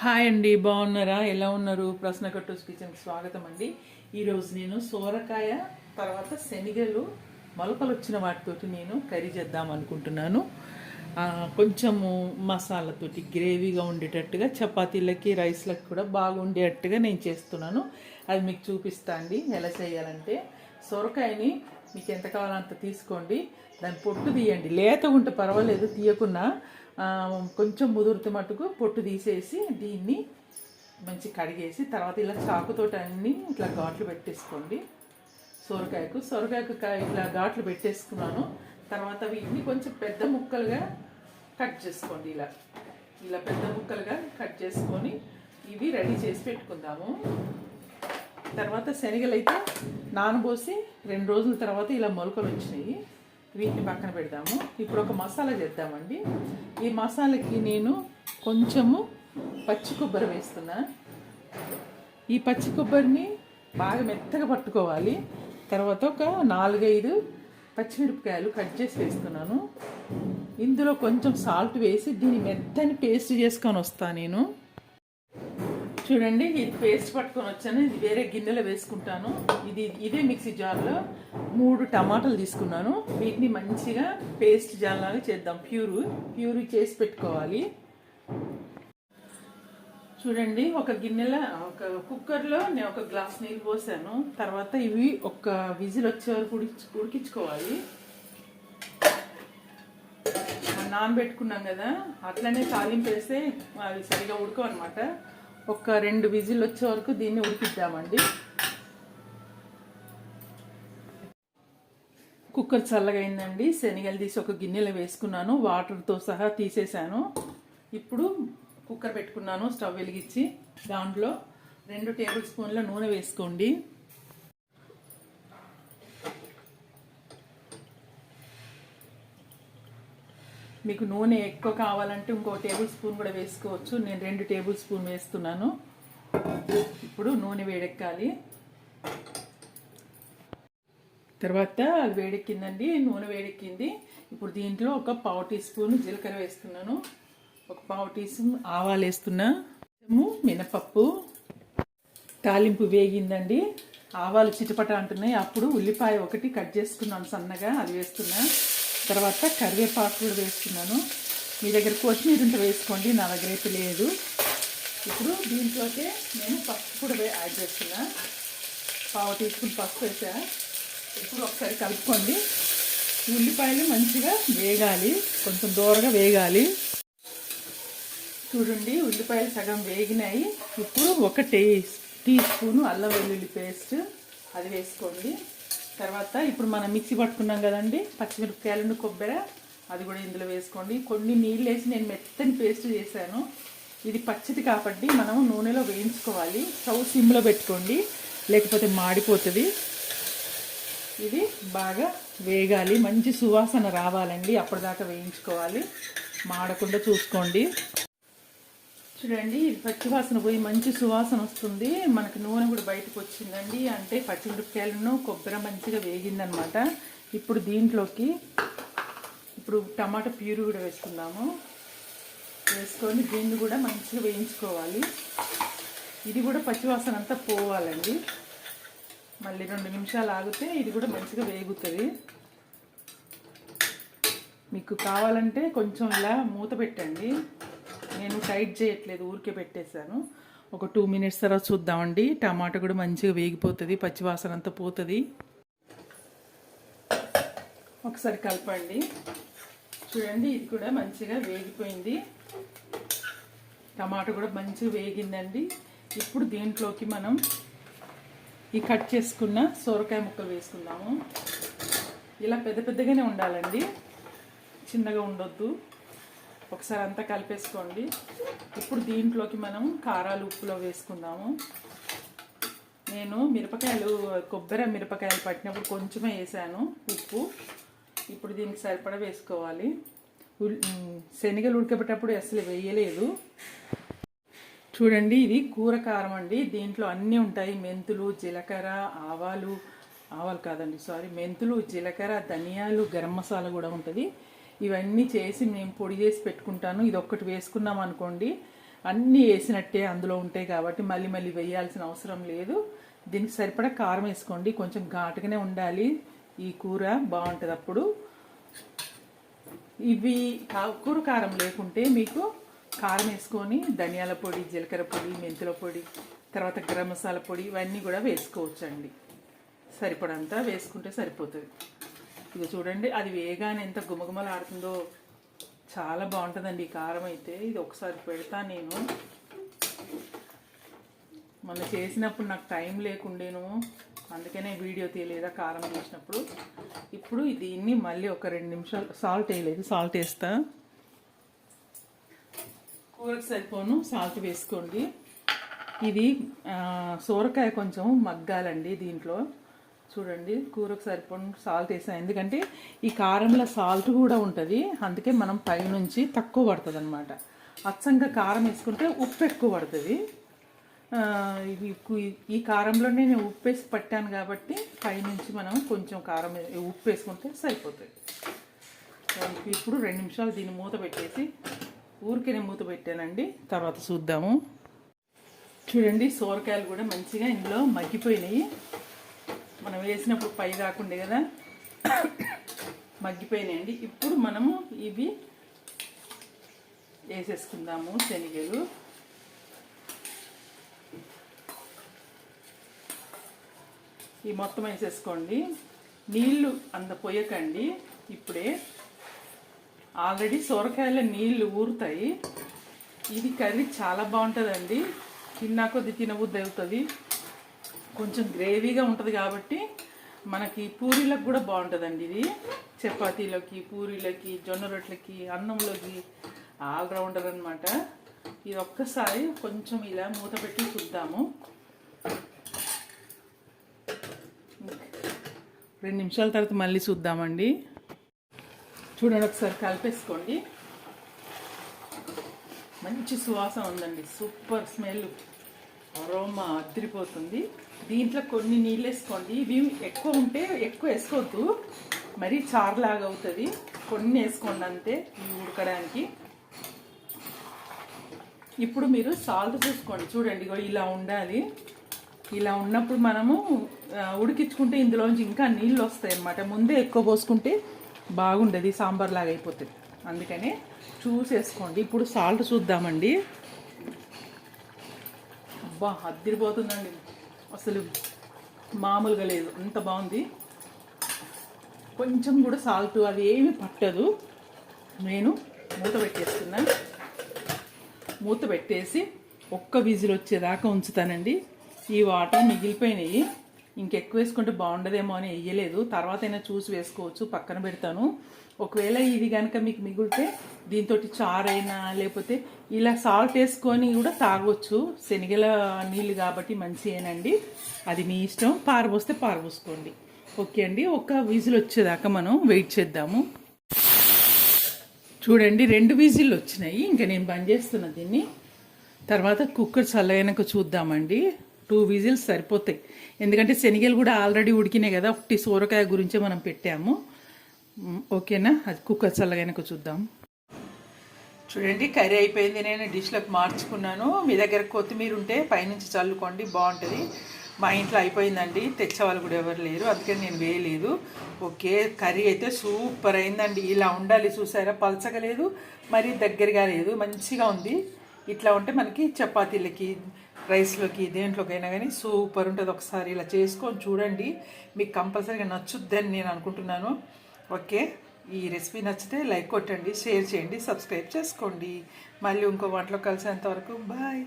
Hi అండి బాగున్నారా? ఎలా ఉన్నారు? ప్రశ్న కట్టూస్ కిచెన్కి స్వాగతం అండి ఈరోజు నేను సోరకాయ తర్వాత శనగలు మొలకలు వచ్చిన వాటితోటి నేను కర్రీ చేద్దాం అనుకుంటున్నాను. కొంచెము మసాలాతోటి గ్రేవీగా ఉండేటట్టుగా చపాతీలకి రైస్లకి కూడా బాగుండేటట్టుగా నేను చేస్తున్నాను. అది మీకు చూపిస్తా అండి ఎలా చేయాలంటే సొరకాయని మీకు ఎంత కావాలంత తీసుకోండి. దాని పొట్టు తీయండి. లేతగా ఉంటే పర్వాలేదు తీయకున్నా కొంచెం ముదురుతే మటుకు పొట్టు తీసేసి దీన్ని మంచి కడిగేసి తర్వాత ఇలా చాకుతో అన్ని ఇట్లా ఘాట్లు పెట్టేసుకోండి. సొరకాయకు సొరకాయకు ఇట్లా ఘాట్లు పెట్టేసుకున్నాను. తర్వాత వీటిని కొంచెం పెద్ద ముక్కలుగా కట్ చేసుకోండి ఇలా. ఇలా పెద్ద ముక్కలుగా కట్ చేసుకొని ఇవి రెడీ చేసి పెట్టుకుందాము. తర్వాత శనగలు అయితే నానబోసి రెండు రోజుల తర్వాత ఇలా మొలకలు వచ్చినాయి. వీటిని పక్కన పెడదాము. ఇప్పుడు ఒక మసాలా చేద్దామండి. ఈ మసాలాకి నేను కొంచెము పచ్చి కొబ్బరి వేస్తున్నా. ఈ పచ్చి కొబ్బరిని బాగా మెత్తగా పట్టుకోవాలి. తర్వాత ఒక నాలుగైదు పచ్చిమిరపకాయలు కట్ చేసి వేస్తున్నాను. ఇందులో కొంచెం సాల్ట్ వేసి దీన్ని మెత్తని పేస్ట్ చేసుకొని వస్తాను నేను. చూడండి ఇది పేస్ట్ పట్టుకొని వచ్చాను. ఇది వేరే గిన్నెలో వేసుకుంటాను. ఇది ఇదే మిక్సీ జార్లో మూడు టమాటాలు తీసుకున్నాను. వీటిని మంచిగా పేస్ట్ జార్ లాగా చేద్దాం. ప్యూరు ప్యూరు చేసి పెట్టుకోవాలి. చూడండి ఒక గిన్నెలో ఒక కుక్కర్లో నేను ఒక గ్లాస్ నీళ్ళు పోసాను. తర్వాత ఇవి ఒక విజిల్ వచ్చే వరకు ఉడికి ఉడికించుకోవాలి. నానబెట్టుకున్నాం కదా అట్లనే తాలింపు వేస్తే అవి సరిగా ఉడకవు అనమాట ఒక రెండు విజిల్ వచ్చే వరకు దీన్ని ఉడికిద్దామండి. కుక్కర్ చల్లగా అయిందండి శనగలు తీసి ఒక గిన్నెలో వేసుకున్నాను. వాటర్తో సహా తీసేసాను ఇప్పుడు కుక్కర్ పెట్టుకున్నాను స్టవ్ వెలిగించి. దాంట్లో రెండు టేబుల్ స్పూన్ల నూనె వేసుకోండి. మీకు నూనె ఎక్కువ కావాలంటే ఇంకో టేబుల్ స్పూన్ కూడా వేసుకోవచ్చు. నేను రెండు టేబుల్ స్పూన్ వేస్తున్నాను. ఇప్పుడు నూనె వేడెక్కాలి. తర్వాత అది వేడెక్కిందండి. నూనె వేడెక్కింది. ఇప్పుడు దీంట్లో ఒక పావు టీ స్పూన్ జీలకర్ర వేస్తున్నాను. ఒక పావు టీ స్పూన్ ఆవాలు వేస్తున్నా. మినపప్పు. తాలింపు వేగిందండి. ఆవాలు చిటపట అంటున్నాయి. అప్పుడు ఉల్లిపాయ ఒకటి కట్ చేసుకున్నాను సన్నగా. అది వేస్తున్నా. తర్వాత కరివేపాకు కూడా వేస్తున్నాను మీ దగ్గర కొత్తిమీర ఉంటే వేసుకోండి నా దగ్గర అయితే లేదు. ఇప్పుడు దీంట్లోకి నేను పసుపు కూడా వే- యాడ్ చేస్తున్నా. పావు టీ స్పూన్ పసుపు వేసా. ఇప్పుడు ఒకసారి కలుపుకోండి. ఉల్లిపాయలు మంచిగా వేగాలి. కొంచెం దూరంగా వేగాలి. చూడండి ఉల్లిపాయలు సగం వేగినాయి. ఇప్పుడు ఒక టీ టీ స్పూను అల్లం వెల్లుల్లి పేస్ట్ అది వేసుకోండి. తర్వాత ఇప్పుడు మనం మిక్సీ పట్టుకున్నాం కదండి పచ్చిమిరపకాయలను కొబ్బరి అది కూడా ఇందులో వేసుకోండి. కొన్ని నీళ్ళు వేసి నేను మెత్తని పేస్ట్ చేశాను. ఇది పచ్చిది కాబట్టి మనం నూనెలో వేయించుకోవాలి. స్టవ్ సిమ్లో పెట్టుకోండి లేకపోతే మాడిపోతుంది. ఇది బాగా వేగాలి. మంచి సువాసన రావాలండి అప్పటిదాకా వేయించుకోవాలి. మాడకుండా చూసుకోండి. చూడండి ఇది పచ్చివాసన పోయి మంచి సువాసన వస్తుంది. మనకు నూనె కూడా బయటకు వచ్చిందండి. అంటే పచ్చిమిరపకాయలను కొబ్బరి మంచిగా వేగిందనమాట. ఇప్పుడు దీంట్లోకి ఇప్పుడు టమాటా ప్యూరీ కూడా వేసుకుందాము. వేసుకొని దీన్ని కూడా మంచిగా వేయించుకోవాలి. ఇది కూడా పచ్చివాసన అంతా పోవాలండి. మళ్ళీ రెండు నిమిషాలు ఆగితే ఇది కూడా మంచిగా వేగుతుంది. మీకు కావాలంటే కొంచెం ఇలా మూత పెట్టండి. నేను టైట్ చేయట్లేదు ఊరికే పెట్టేశాను. ఒక టూ మినిట్స్ తర్వాత చూద్దామండి. టమాటా కూడా మంచిగా వేగిపోతుంది పచ్చివాసన అంతా పోతుంది. ఒకసారి కలపండి. చూడండి ఇది కూడా మంచిగా వేగిపోయింది. టమాటా కూడా మంచిగా వేగిందండి. ఇప్పుడు దీంట్లోకి మనం ఈ కట్ చేసుకున్న సొరకాయ ముక్కలు వేసుకుందాము. ఇలా పెద్ద పెద్దగానే ఉండాలండి. చిన్నగా ఉండొద్దు. ఒకసారి అంతా కలిపేసుకోండి. ఇప్పుడు దీంట్లోకి మనం కారాలు ఉప్పులో వేసుకుందాము. నేను మిరపకాయలు కొబ్బరి మిరపకాయలు పట్టినప్పుడు కొంచెమే వేసాను ఉప్పు. ఇప్పుడు దీనికి సరిపడా వేసుకోవాలి. ఉల్- శనగలు ఉడకబెట్టేటప్పుడు అసలు వేయలేదు. చూడండి ఇది కూర కారం అండి. దీంట్లో అన్నీ ఉంటాయి. మెంతులు జీలకర్ర ఆవాలు. ఆవాలు కాదండి సారీ. మెంతులు జీలకర్ర ధనియాలు గరం మసాలా కూడా ఉంటుంది. ఇవన్నీ చేసి మేము పొడి చేసి పెట్టుకుంటాను. ఇది ఒక్కటి వేసుకున్నాం అనుకోండి అన్నీ వేసినట్టే అందులో ఉంటాయి కాబట్టి మళ్ళీ మళ్ళీ వేయాల్సిన అవసరం లేదు. దీనికి సరిపడా కారం వేసుకోండి కొంచెం ఘాటుగానే ఉండాలి. ఈ కూర బాగుంటుంది అప్పుడు. ఇవి కూర కారం లేకుంటే మీకు కారం వేసుకొని ధనియాల పొడి జీలకర్ర పొడి మెంతుల పొడి తర్వాత గరం మసాలా పొడి ఇవన్నీ కూడా వేసుకోవచ్చండి. సరిపడంతా వేసుకుంటే సరిపోతుంది. ఇది చూడండి అది వేగానే ఎంత గుమగుమలాడుతుందో చాలా బాగుంటుందండి ఈ కారం అయితే. ఇది ఒకసారి పెడతా నేను. మొన్న చేసినప్పుడు నాకు టైం లేకుండేను. అందుకనే వీడియో తీయలేదా కారం చేసినప్పుడు ఇప్పుడు దీన్ని మళ్ళీ ఒక రెండు నిమిషాలు సాల్ట్ వేయలేదు సాల్ట్ వేస్తా. కూరకు సరిపోను సాల్ట్ వేసుకోండి. ఇది సోరకాయ కొంచెం మగ్గాలండి దీంట్లో. చూడండి కూరకు సరిపడి సాల్ట్ వేసాను. ఎందుకంటే ఈ కారంలో సాల్ట్ కూడా ఉంటుంది. అందుకే మనం పైనుంచి తక్కువ పడుతుంది అనమాట అచ్చంగా కారం వేసుకుంటే ఉప్పు ఎక్కువ పడుతుంది. ఇది ఈ కారంలోనే నేను ఉప్పు వేసి పట్టాను కాబట్టి పైనుంచి మనం కొంచెం కారం ఉప్పు వేసుకుంటే సరిపోతుంది. ఇప్పుడు రెండు నిమిషాలు దీన్ని మూత పెట్టేసి ఊరికే మూత పెట్టానండి. తర్వాత చూద్దాము. చూడండి సోరకాయలు కూడా మంచిగా ఇందులో మగ్గిపోయినాయి. మనం వేసినప్పుడు పై రాకుండే కదా? మగ్గిపోయినాయండి. ఇప్పుడు మనము ఇవి వేసేసుకుందాము శనగలు. ఈ మొత్తం వేసేసుకోండి. నీళ్ళు అంత పోయకండి. ఇప్పుడే ఆల్రెడీ సొరకాయల నీళ్ళు ఊరుతాయి. ఇది కర్రీ చాలా బాగుంటుందండి. తిన్నా కొద్ది తినబుద్ధి అవుతుంది. కొంచెం గ్రేవీగా ఉంటుంది కాబట్టి మనకి పూరీలకు కూడా బాగుంటుందండి ఇది. చపాతీలోకి పూరీలకి జొన్న రొట్టెలకి అన్నంలోకి ఆల్రౌండర్ అనమాట ఇది ఒక్కసారి కొంచెం ఇలా మూత పెట్టి చూద్దాము. రెండు నిమిషాల తర్వాత మళ్ళీ చూద్దామండి. చూడండి ఒకసారి కలిపేసుకోండి. మంచి సువాసన ఉందండి. Super smell. అరోమా అదిరిపోతుంది. దీంట్లో కొన్ని నీళ్ళు వేసుకోండి ఇవి ఎక్కువ ఉంటే ఎక్కువ వేసుకోవద్దు. మరీ చారులాగా అవుతుంది కొన్ని వేసుకోండి అంతే ఇవి ఉడకడానికి. ఇప్పుడు మీరు సాల్ట్ చూసుకోండి. చూడండి ఇలా ఉండాలి. ఇలా ఉన్నప్పుడు మనము ఉడికించుకుంటే ఇందులోంచి ఇంకా నీళ్ళు వస్తాయి అన్నమాట. ముందే ఎక్కువ పోసుకుంటే బాగుండదు సాంబార్ లాగా అయిపోతుంది అందుకనే చూసేసుకోండి. ఇప్పుడు సాల్ట్ చూద్దామండి. అబ్బా అద్దరిపోతుందండి. అసలు మామూలుగా లేదు. అంత బాగుంది. కొంచెం కూడా సాల్ట్ అవి ఏమి పట్టదు. నేను మూత పెట్టేస్తున్నా. మూత పెట్టేసి ఒక్క విజిల్ వచ్చేదాకా ఉంచుతానండి. ఈ వాటర్ మిగిలిపోయినాయి. ఇంకెక్కువ వేసుకుంటే బాగుండదేమో అని వేయలేదు తర్వాత అయినా చూసి వేసుకోవచ్చు. పక్కన పెడతాను. ఒకవేళ ఇది కనుక మీకు మిగిలితే దీంతో చారైనా లేకపోతే ఇలా సాల్ట్ వేసుకొని కూడా తాగొచ్చు. శనగల నీళ్ళు కాబట్టి మంచివేనండి అది మీ ఇష్టం. పారబోస్తే పారబోసుకోండి ఓకే అండి. ఒక విజిల్ వచ్చేదాకా మనం వెయిట్ చేద్దాము. చూడండి రెండు విజిల్లు వచ్చినాయి. ఇంకా నేను బంద్ చేస్తున్నా దీన్ని. తర్వాత కుక్కర్ చల్లైనాక చూద్దామండి. టూ విజిల్స్ సరిపోతాయి. ఎందుకంటే శనగలు కూడా ఆల్రెడీ ఉడికినాయి కదా. ఒకటి సోరకాయ గురించే మనం పెట్టాము. ఓకేనా? అది కుక్కర్ చల్లగాక చూద్దాం. చూడండి కర్రీ అయిపోయింది. నేను డిష్లోకి మార్చుకున్నాను. మీ దగ్గర కొత్తిమీర ఉంటే పైనుంచి చల్లుకోండి బాగుంటుంది. మా ఇంట్లో అయిపోయిందండి. తెచ్చేవాళ్ళు కూడా ఎవరు లేరు. అందుకని నేను వేయలేదు. ఓకే కర్రీ అయితే సూపర్ అయిందండి. ఇలా ఉండాలి చూసారా? పలచగా లేదు మరీ దగ్గరగా లేదు. మంచిగా ఉంది. ఇట్లా ఉంటే మనకి చపాతీలకి రైస్లోకి దేంట్లోకైనా కానీ సూపర్ ఉంటుంది. ఒకసారి ఇలా చేసుకొని చూడండి. మీకు కంపల్సరీగా నచ్చుద్దని నేను అనుకుంటున్నాను. ఓకే? ఈ రెసిపీ నచ్చితే లైక్ కొట్టండి షేర్ చేయండి సబ్స్క్రైబ్ చేసుకోండి. మళ్ళీ ఇంకో వంటలో కలిసేంత వరకు బాయ్.